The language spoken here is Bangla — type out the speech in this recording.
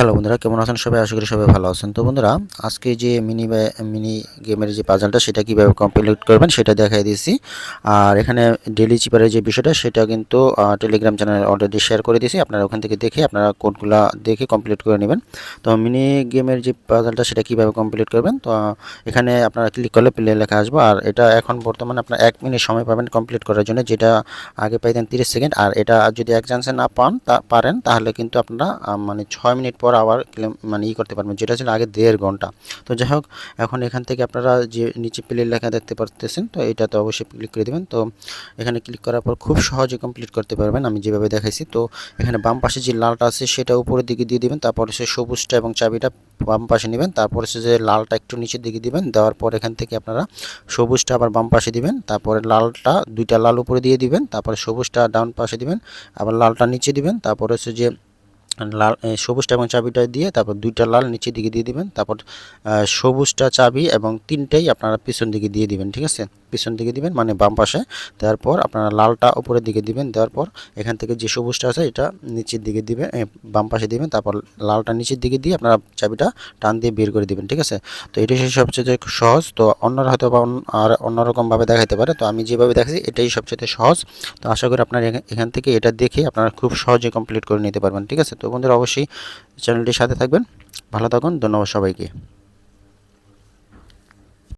হ্যালো বন্ধুরা, কেমন আছেন সবাই? আশা করি সবাই ভালো আছেন। তো বন্ধুরা, আজকে যে মিনি মিনি গেমের যে পাজলটা সেটা কীভাবে কমপ্লিট করবেন সেটা দেখাই দিয়েছি। আর এখানে ডেলি চিপারের যে বিষয়টা, সেটা কিন্তু টেলিগ্রাম চ্যানেলে অলরেডি শেয়ার করে দিয়েছি। আপনারা ওখান থেকে দেখে, আপনারা কোডগুলো দেখে কমপ্লিট করে নেবেন। তো মিনি গেমের যে পাজলটা সেটা কীভাবে কমপ্লিট করবেন? তো, এখানে আপনারা ক্লিক করলে প্লে লেখা আসব। আর এটা এখন বর্তমানে আপনার এক মিনিট সময় পাবেন কমপ্লিট করার জন্য, যেটা আগে পাইতেন তিরিশ সেকেন্ড আর এটা যদি এক চান্সে না পান, তা, পারেন, তাহলে কিন্তু আপনারা মানে ছয় মিনিট পর আবার মানে ই করতে পারবেন। যেটা ছিল আগে দেড় ঘণ্টা। তো যাই হোক, এখন এখান থেকে আপনারা যে নিচে প্লে লেখা দেখতে পারতেছেন, তো এটা তো অবশ্যই ক্লিক করে দেবেন। তো এখানে ক্লিক করার পর খুব সহজে কমপ্লিট করতে পারবেন আমি যেভাবে দেখাইছি। তো এখানে বাম পাশে যে লালটা আছে, সেটা উপরের দিকে দিয়ে দিবেন। তারপর সে সবুজটা এবং চাবিটা বাম পাশে নেবেন। তারপরে সে যে লালটা একটু নিচের দিকে দিবেন। দেওয়ার পর এখান থেকে আপনারা সবুজটা আবার বাম পাশে দিবেন। তারপরে লালটা দুইটা লাল উপরে দিয়ে দিবেন। তারপরে সবুজটা ডাউন পাশে দিবেন। আবার লালটা নিচে দিবেন। তারপরে হচ্ছে যে লাল সবুজটা এবং চাবিটা দিয়ে তারপর দুইটা লাল নিচের দিকে দিয়ে দিবেন। তারপর সবুজটা চাবি এবং তিনটাই আপনারা পিছন দিকে দিয়ে দিবেন, ঠিক আছে? পিছন দিকে দিবেন মানে বাম পাশে। দেওয়ার পর আপনারা লালটা উপরের দিকে দিবেন, দেওয়ার পর এখান থেকে যে সবুজটা আছে এটা নিচের দিকে দিবেন বাম পাশে দিবেন, তারপর লালটা নিচের দিকে দিয়ে আপনারা চাবিটা টান দিয়ে বের করে দিবেন, ঠিক আছে? তো এটাই সবচেয়ে সহজ, তো অন্যরা হয়তো বা আর অন্যরকমভাবে দেখাতে পারে, তো আমি যেভাবে দেখাচ্ছি এটাই সবচেয়ে সহজ। তো আশা করি আপনারা এখান থেকে এটা দেখে আপনারা খুব সহজে কমপ্লিট করে নিতে পারবেন, ঠিক আছে? তো বন্ধুরা অবশ্যই চ্যানেলটির সাথে থাকবেন, ভালো থাকুন, ধন্যবাদ সবাইকে।